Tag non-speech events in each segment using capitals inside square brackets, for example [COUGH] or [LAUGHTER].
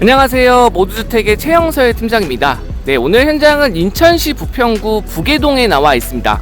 안녕하세요. 모두주택의 최영설 팀장입니다. 네, 오늘 현장은 인천시 부평구 부계동에 나와 있습니다.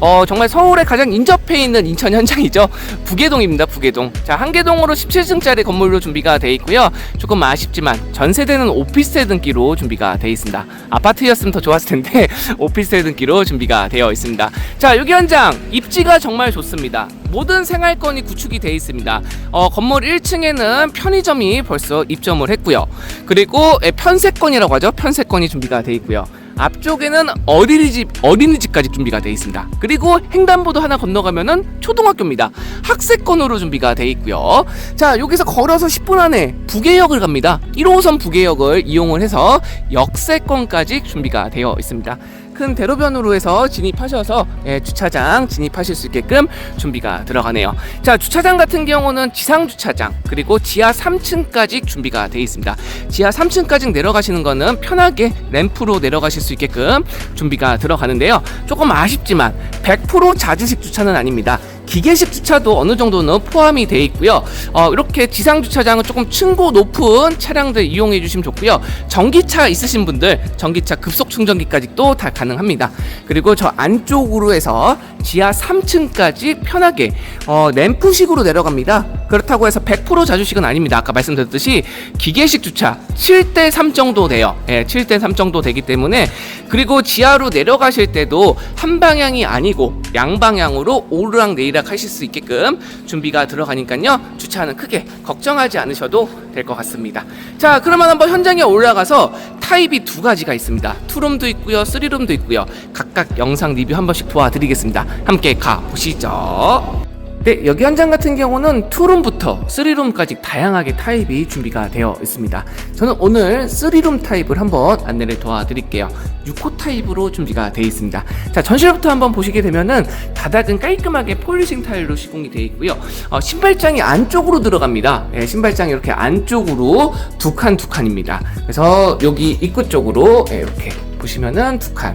어, 정말 서울에 가장 인접해 있는 인천 현장이죠. 부계동입니다. 부계동. 자, 한계동으로 17층짜리 건물로 준비가 돼 있고요. 조금 아쉽지만 전세대는 오피스텔 등기로 준비가 돼 있습니다. 아파트였으면 더 좋았을 텐데 [LAUGHS] 오피스텔 등기로 준비가 되어 있습니다. 자, 여기 현장 입지가 정말 좋습니다. 모든 생활권이 구축이 되어 있습니다. 어, 건물 1층에는 편의점이 벌써 입점을 했고요. 그리고 예, 편세권이라고 하죠. 편세권이 준비가 되어 있고요. 앞쪽에는 어린이집 어린이집까지 준비가 되어 있습니다. 그리고 횡단보도 하나 건너가면은 초등학교입니다. 학세권으로 준비가 되어 있고요. 자 여기서 걸어서 10분 안에 부계역을 갑니다. 1호선 부계역을 이용을 해서 역세권까지 준비가 되어 있습니다. 큰 대로변으로 해서 진입하셔서 예, 주차장 진입하실 수 있게끔 준비가 들어가네요. 자 주차장 같은 경우는 지상 주차장 그리고 지하 3층까지 준비가 되어 있습니다. 지하 3층까지 내려가시는 거는 편하게 램프로 내려가실 수 있게끔 준비가 들어가는데요. 조금 아쉽지만 100% 자주식 주차는 아닙니다. 기계식 주차도 어느 정도는 포함이 되어 있고요. 어, 이렇게 지상 주차장은 조금 층고 높은 차량들 이용해 주시면 좋고요. 전기차 있으신 분들 전기차 급속 충전기까지 또다 가능합니다. 그리고 저 안쪽으로 해서 지하 3층까지 편하게 어, 램프식으로 내려갑니다. 그렇다고 해서 100% 자주식은 아닙니다. 아까 말씀드렸듯이 기계식 주차 7대 3 정도 돼요. 예, 7대 3 정도 되기 때문에 그리고 지하로 내려가실 때도 한 방향이 아니고 양방향으로 오르락 내리락 하실 수 있게끔 준비가 들어가니까요. 주차는 크게 걱정하지 않으셔도 될 것 같습니다. 자, 그러면 한번 현장에 올라가서 타입이 두 가지가 있습니다. 투룸도 있고요, 쓰리룸도 있고요. 각각 영상 리뷰 한 번씩 도와드리겠습니다. 함께 가 보시죠. 네, 여기 현장 같은 경우는 투룸부터 쓰리룸까지 다양하게 타입이 준비가 되어 있습니다. 저는 오늘 쓰리룸 타입을 한번 안내를 도와드릴게요. 6호 타입으로 준비가 되어 있습니다. 자, 전실부터 한번 보시게 되면은 바닥은 깔끔하게 폴리싱 타일로 시공이 되어 있고요. 어, 신발장이 안쪽으로 들어갑니다. 예, 신발장이 이렇게 안쪽으로 두 칸 두 칸입니다. 그래서 여기 입구 쪽으로 예, 이렇게 보시면은 두 칸.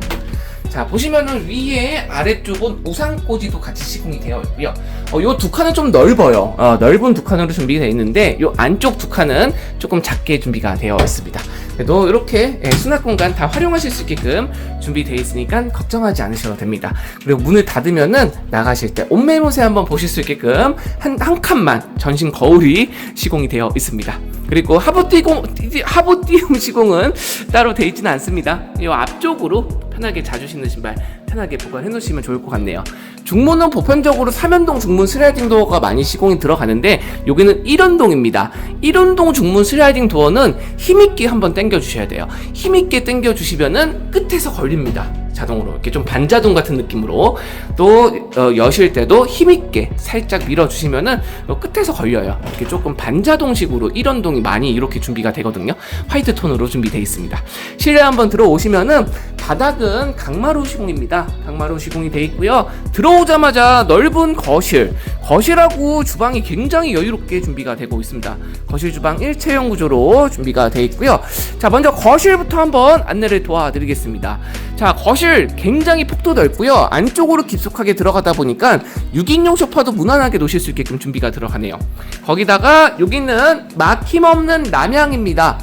자 보시면은 위에 아래쪽은 우산꽂이도 같이 시공이 되어 있고요. 어, 요 두 칸은 좀 넓어요. 어, 넓은 두 칸으로 준비되어 있는데 요 안쪽 두 칸은 조금 작게 준비가 되어 있습니다. 그래도 이렇게 예, 수납 공간 다 활용하실 수 있게끔 준비되어 있으니까 걱정하지 않으셔도 됩니다. 그리고 문을 닫으면은 나가실 때 옷매무새 한번 보실 수 있게끔 한, 한 칸만 전신 거울이 시공이 되어 있습니다. 그리고 하부띠공 하부띠용 시공은 따로 되어 있지는 않습니다. 이 앞쪽으로 편하게 자주 신는 신발 편하게 보관해 놓으시면 좋을 것 같네요. 중문은 보편적으로 3연동 중문 슬라이딩 도어가 많이 시공이 들어가는데 여기는 1연동입니다. 1연동 중문 슬라이딩 도어는 힘있게 한번 당겨 주셔야 돼요. 힘있게 당겨 주시면은 끝에서 걸립니다. 자동으로 이렇게 좀 반자동 같은 느낌으로 또 어, 여실 때도 힘있게 살짝 밀어주시면은 어, 끝에서 걸려요. 이렇게 조금 반자동식으로 1연동이 많이 이렇게 준비가 되거든요. 화이트 톤으로 준비되어 있습니다. 실내 한번 들어오시면은 바닥은 강마루 시공입니다. 강마루 시공이 되어 있고요. 들어오자마자 넓은 거실, 거실하고 주방이 굉장히 여유롭게 준비가 되고 있습니다. 거실 주방 일체형 구조로 준비가 되어 있고요. 자, 먼저 거실부터 한번 안내를 도와드리겠습니다. 자, 거실 굉장히 폭도 넓고요. 안쪽으로 깊숙하게 들어가다 보니까 6인용 소파도 무난하게 놓으실 수 있게끔 준비가 들어가네요. 거기다가 여기는 막힘없는 남향입니다.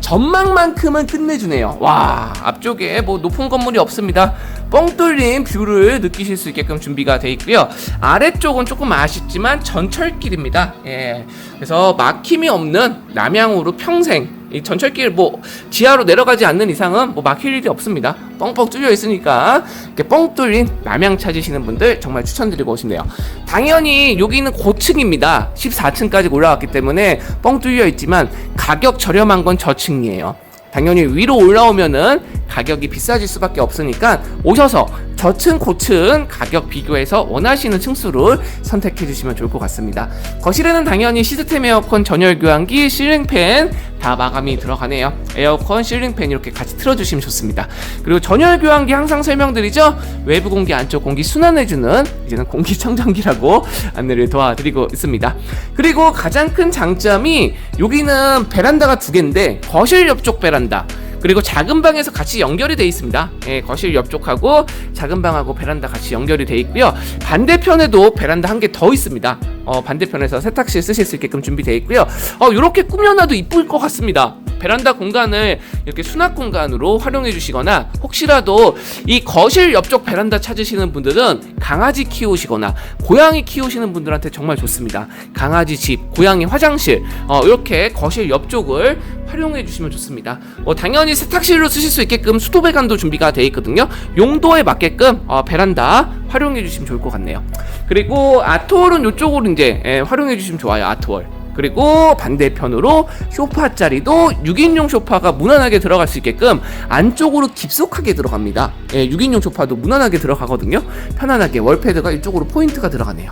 전망만큼은 끝내주네요. 와, 앞쪽에 뭐 높은 건물이 없습니다. 뻥 뚫린 뷰를 느끼실 수 있게끔 준비가 되어 있고요. 아래쪽은 조금 아쉽지만 전철길입니다. 예. 그래서 막힘이 없는 남향으로 평생 이 전철길 뭐 지하로 내려가지 않는 이상은 뭐 막힐 일이 없습니다. 뻥뻥 뚫려 있으니까 이렇게 뻥 뚫린 남향 찾으시는 분들 정말 추천드리고 오신대요. 당연히 여기는 고층입니다. 14층까지 올라왔기 때문에 뻥 뚫려 있지만 가격 저렴한 건 저층이에요. 당연히 위로 올라오면은 가격이 비싸질 수밖에 없으니까 오셔서 저층 고층 가격 비교해서 원하시는 층수를 선택해 주시면 좋을 것 같습니다. 거실에는 당연히 시스템 에어컨 전열 교환기, 실링팬 다 마감이 들어가네요. 에어컨, 실링팬 이렇게 같이 틀어주시면 좋습니다. 그리고 전열 교환기 항상 설명드리죠. 외부 공기, 안쪽 공기 순환해주는 이제는 공기청정기라고 [LAUGHS] 안내를 도와드리고 있습니다. 그리고 가장 큰 장점이 여기는 베란다가 두 개인데 거실 옆쪽 베란다. 그리고 작은 방에서 같이 연결이 돼 있습니다. 예, 거실 옆쪽하고 작은 방하고 베란다 같이 연결이 돼 있고요. 반대편에도 베란다 한 개 더 있습니다. 어, 반대편에서 세탁실 쓰실 수 있게끔 준비되어 있고요. 어, 이렇게 꾸며놔도 이쁠 것 같습니다. 베란다 공간을 이렇게 수납 공간으로 활용해 주시거나 혹시라도 이 거실 옆쪽 베란다 찾으시는 분들은 강아지 키우시거나 고양이 키우시는 분들한테 정말 좋습니다. 강아지 집, 고양이 화장실 어, 이렇게 거실 옆쪽을 활용해 주시면 좋습니다. 어, 당연히 세탁실로 쓰실 수 있게끔 수도 배관도 준비가 되어 있거든요. 용도에 맞게끔 어, 베란다 활용해 주시면 좋을 것 같네요. 그리고 아트월은 이쪽으로 이제 예, 활용해 주시면 좋아요. 아트월. 그리고 반대편으로 소파 자리도 6인용 소파가 무난하게 들어갈 수 있게끔 안쪽으로 깊숙하게 들어갑니다. 예, 6인용 소파도 무난하게 들어가거든요. 편안하게 월패드가 이쪽으로 포인트가 들어가네요.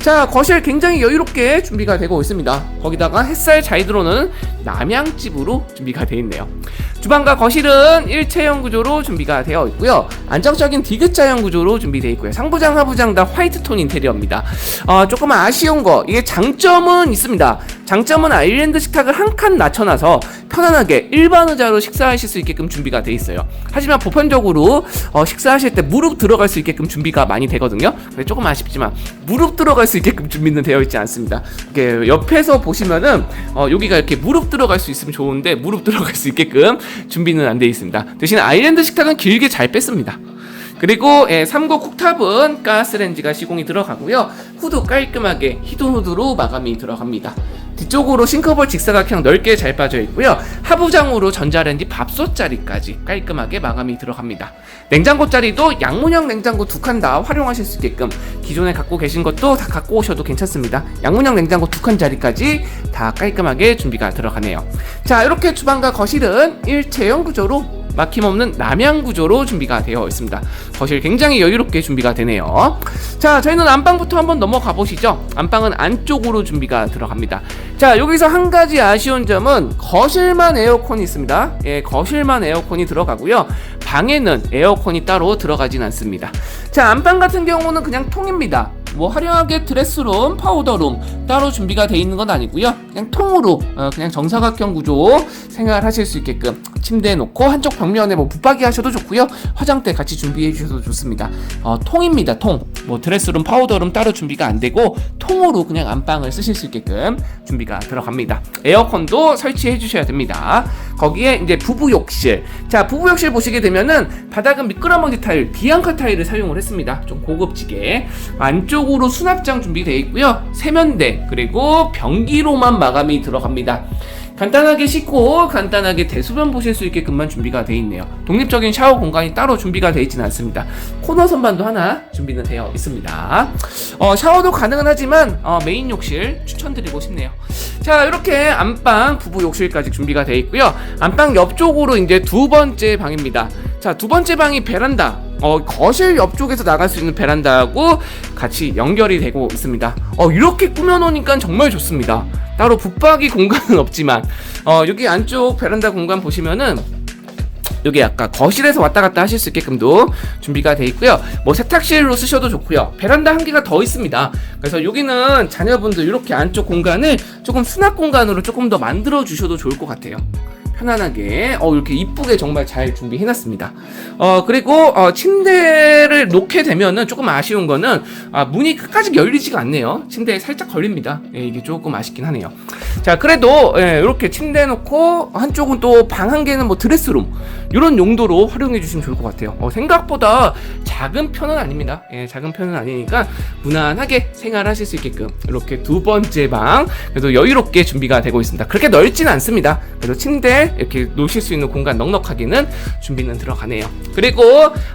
자, 거실 굉장히 여유롭게 준비가 되고 있습니다. 거기다가 햇살 잘 들어오는 남양집으로 준비가 되어 있네요. 주방과 거실은 일체형 구조로 준비가 되어 있고요. 안정적인 디귿자형 구조로 준비되어 있고요. 상부장, 하부장 다 화이트 톤 인테리어입니다. 어, 조금 아쉬운 거, 이게 장점은 있습니다. 장점은 아일랜드 식탁을 한 칸 낮춰놔서 편안하게 일반 의자로 식사하실 수 있게끔 준비가 되어 있어요. 하지만 보편적으로 어, 식사하실 때 무릎 들어갈 수 있게끔 준비가 많이 되거든요. 근데 조금 아쉽지만 무릎 들어갈 수 있게끔 준비는 되어 있지 않습니다. 이렇게 옆에서 보시면은 어, 여기가 이렇게 무릎 들어갈 수 있으면 좋은데 무릎 들어갈 수 있게끔 준비는 안 되어 있습니다. 대신 아일랜드 식탁은 길게 잘 뺐습니다. 그리고 예, 3구 쿡탑은 가스렌지가 시공이 들어가고요. 후드 깔끔하게 히든 후드로 마감이 들어갑니다. 뒤쪽으로 싱크볼 직사각형 넓게 잘 빠져 있고요. 하부장으로 전자레인지 밥솥 자리까지 깔끔하게 마감이 들어갑니다. 냉장고 자리도 양문형 냉장고 두 칸 다 활용하실 수 있게끔 기존에 갖고 계신 것도 다 갖고 오셔도 괜찮습니다. 양문형 냉장고 두 칸 자리까지 다 깔끔하게 준비가 들어가네요. 자, 이렇게 주방과 거실은 일체형 구조로 막힘없는 남양 구조로 준비가 되어 있습니다. 거실 굉장히 여유롭게 준비가 되네요. 자, 저희는 안방부터 한번 넘어가 보시죠. 안방은 안쪽으로 준비가 들어갑니다. 자, 여기서 한 가지 아쉬운 점은 거실만 에어컨이 있습니다. 예, 거실만 에어컨이 들어가고요. 방에는 에어컨이 따로 들어가진 않습니다. 자, 안방 같은 경우는 그냥 통입니다. 뭐 화려하게 드레스룸, 파우더룸 따로 준비가 되어 있는 건 아니고요. 그냥 통으로 어, 그냥 정사각형 구조 생활하실 수 있게끔 침대에 놓고 한쪽 벽면에 뭐 붙박이 하셔도 좋고요. 화장대 같이 준비해 주셔도 좋습니다. 어, 통입니다. 통. 뭐 드레스룸, 파우더룸 따로 준비가 안 되고 통으로 그냥 안방을 쓰실 수 있게끔 준비가 들어갑니다. 에어컨도 설치해 주셔야 됩니다. 거기에 이제 부부 욕실. 자, 부부 욕실 보시게 되면은 바닥은 미끄러먼지 타일, 비앙카 타일을 사용을 했습니다. 좀 고급지게. 안쪽 으로 수납장 준비되어 있고요. 세면대 그리고 변기로만 마감이 들어갑니다. 간단하게 씻고 간단하게 대소변 보실 수 있게끔만 준비가 되어 있네요. 독립적인 샤워 공간이 따로 준비가 되어 있지는 않습니다. 코너 선반도 하나 준비는 되어 있습니다. 어, 샤워도 가능은 하지만 어, 메인 욕실 추천드리고 싶네요. 자 이렇게 안방 부부 욕실까지 준비가 되어 있고요. 안방 옆쪽으로 이제 두 번째 방입니다. 자 두 번째 방이 베란다. 어, 거실 옆쪽에서 나갈 수 있는 베란다하고 같이 연결이 되고 있습니다. 어, 이렇게 꾸며놓으니까 정말 좋습니다. 따로 붙박이 공간은 [LAUGHS] 없지만, 어, 여기 안쪽 베란다 공간 보시면은, 여기 아까 거실에서 왔다 갔다 하실 수 있게끔도 준비가 되어 있고요. 뭐 세탁실로 쓰셔도 좋고요. 베란다 한 개가 더 있습니다. 그래서 여기는 자녀분들 이렇게 안쪽 공간을 조금 수납 공간으로 조금 더 만들어 주셔도 좋을 것 같아요. 편안하게 어 이렇게 이쁘게 정말 잘 준비해 놨습니다. 어 그리고 어 침대를 놓게 되면은 조금 아쉬운 거는 아 문이 끝까지 열리지가 않네요. 침대에 살짝 걸립니다. 예, 이게 조금 아쉽긴 하네요. 자 그래도 예, 이렇게 침대 놓고 한쪽은 또 방 한 개는 뭐 드레스룸 이런 용도로 활용해 주시면 좋을 것 같아요. 어, 생각보다 작은 편은 아닙니다. 예, 작은 편은 아니니까 무난하게 생활하실 수 있게끔 이렇게 두 번째 방 그래도 여유롭게 준비가 되고 있습니다. 그렇게 넓진 않습니다. 그래도 침대 이렇게 놓으실 수 있는 공간 넉넉하게는 준비는 들어가네요. 그리고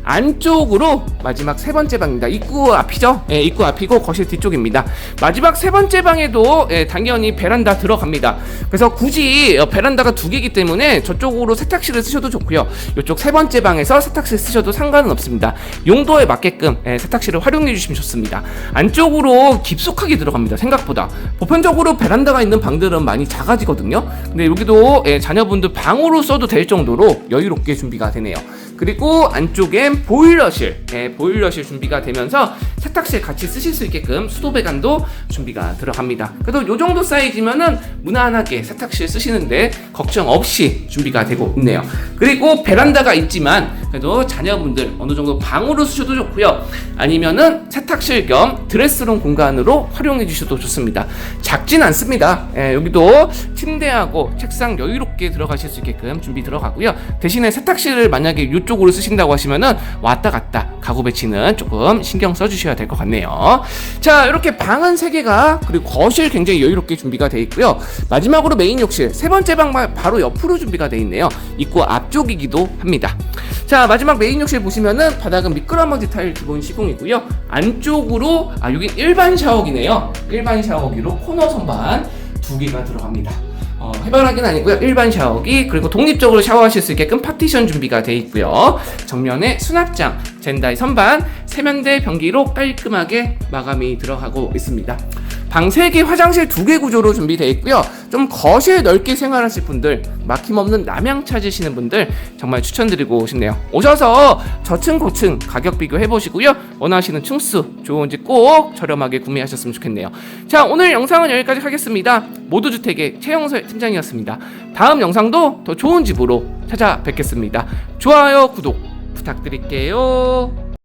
안쪽으로 마지막 세 번째 방입니다. 입구 앞이죠? 예, 입구 앞이고 거실 뒤쪽입니다. 마지막 세 번째 방에도 예, 당연히 베란다 들어갑니다. 그래서 굳이 어, 베란다가 두 개이기 때문에 저쪽으로 세탁실을 쓰셔도 좋고요. 이쪽 세 번째 방에서 세탁실 쓰셔도 상관은 없습니다. 용도에 맞게끔 예, 세탁실을 활용해 주시면 좋습니다. 안쪽으로 깊숙하게 들어갑니다. 생각보다 보편적으로 베란다가 있는 방들은 많이 작아지거든요. 근데 여기도 예, 자녀분들 방으로 써도 될 정도로 여유롭게 준비가 되네요. 그리고 안쪽엔 보일러실, 예, 보일러실 준비가 되면서 세탁실 같이 쓰실 수 있게끔 수도 배관도 준비가 들어갑니다. 그래도 요 정도 사이즈면은 무난하게 세탁실 쓰시는데 걱정 없이 준비가 되고 있네요. 그리고 베란다가 있지만 그래도 자녀분들 어느 정도 방으로 쓰셔도 좋고요. 아니면은 세탁실 겸 드레스룸 공간으로 활용해 주셔도 좋습니다. 작진 않습니다. 예, 여기도 침대하고 책상 여유롭게 들어가실 수 있게끔 준비 들어가고요. 대신에 세탁실을 만약에 이쪽 으로 쓰신다고 하시면은 왔다 갔다 가구 배치는 조금 신경 써주셔야 될 것 같네요. 자, 이렇게 방은 3개가 그리고 거실 굉장히 여유롭게 준비가 되어 있고요. 마지막으로 메인 욕실 세 번째 방 바- 바로 옆으로 준비가 되어 있네요. 입구 앞쪽이기도 합니다. 자, 마지막 메인 욕실 보시면은 바닥은 미끄러먼지 타일 기본 시공이고요. 안쪽으로 아, 여기 일반 샤워기네요. 일반 샤워기로 코너 선반 두 개가 들어갑니다. 어, 해바라기는 아니고요. 일반 샤워기 그리고 독립적으로 샤워하실 수 있게끔 파티션 준비가 되어 있고요. 정면에 수납장, 젠다이 선반, 세면대 변기로 깔끔하게 마감이 들어가고 있습니다. 방 3개, 화장실 2개 구조로 준비되어 있고요. 좀 거실 넓게 생활하실 분들, 막힘없는 남양 찾으시는 분들 정말 추천드리고 싶네요. 오셔서 저층 고층 가격 비교해 보시고요. 원하시는 층수 좋은지 꼭 저렴하게 구매하셨으면 좋겠네요. 자, 오늘 영상은 여기까지 하겠습니다. 모두주택의 최영설 팀장이었습니다. 다음 영상도 더 좋은 집으로 찾아뵙겠습니다. 좋아요, 구독 부탁드릴게요.